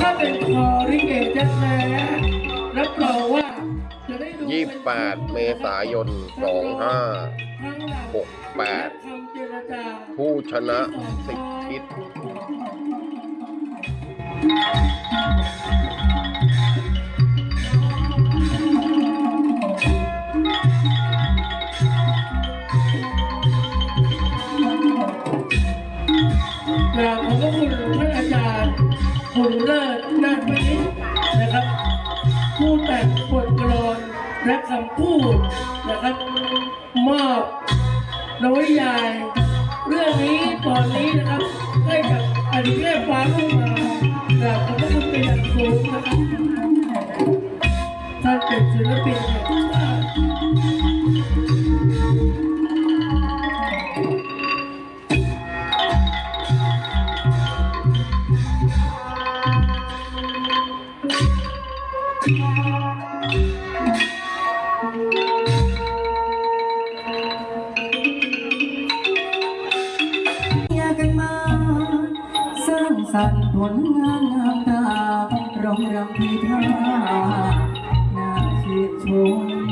ถ้าเป็นคอริเกตแท้ๆรับรองว่า จะได้ดู28เมษายน2568ผู้ชนะสิบทิศกราบขอ คุณเลิศนาถวิทย์นะครับ ผู้แต่งบทกลอนและคำพูดนะครับ มอบนวนิยาย เรื่องนี้ตอนนี้นะครับให้กับอดีตแม่ฟ้าเข้ามาจากขอบพระคุณเป็นอย่างสูงนะครับท่านเป็นศิลปินแห่ง กันมา สร้างสรรค์ผลงานงามตารองรำพีธาน่าชื่นชม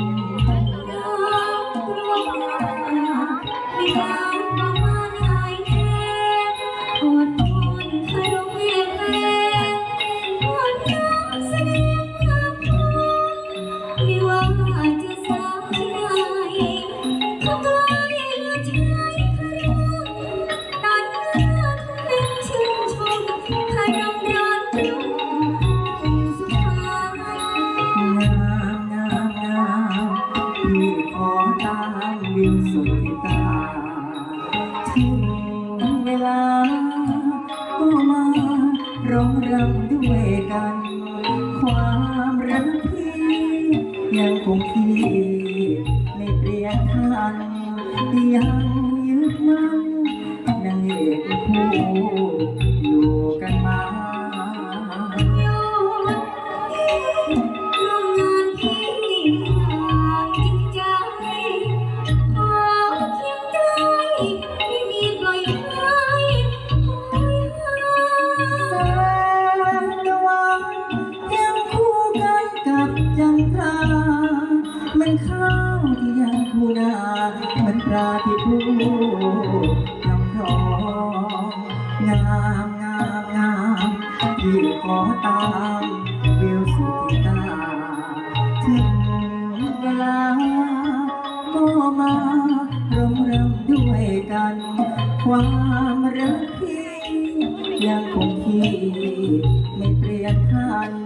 วิวสุดที่ตาถึงเวลา ก็มาร้องรำด้วยกัน ความรักพี่ยังคงที่ไม่เปลี่ยนทันยังยึดมั่นในเอกคู่ มันข้าวที่ยังคู่นาเหมันปลาที่คู่ลำทองงามงามงามที่ขอตามวิวสุธิตาถึงเวลาก็มาร่วมรำด้วยกัน ความรักพี่ยังคงที่ไม่เปลี่ยนทัน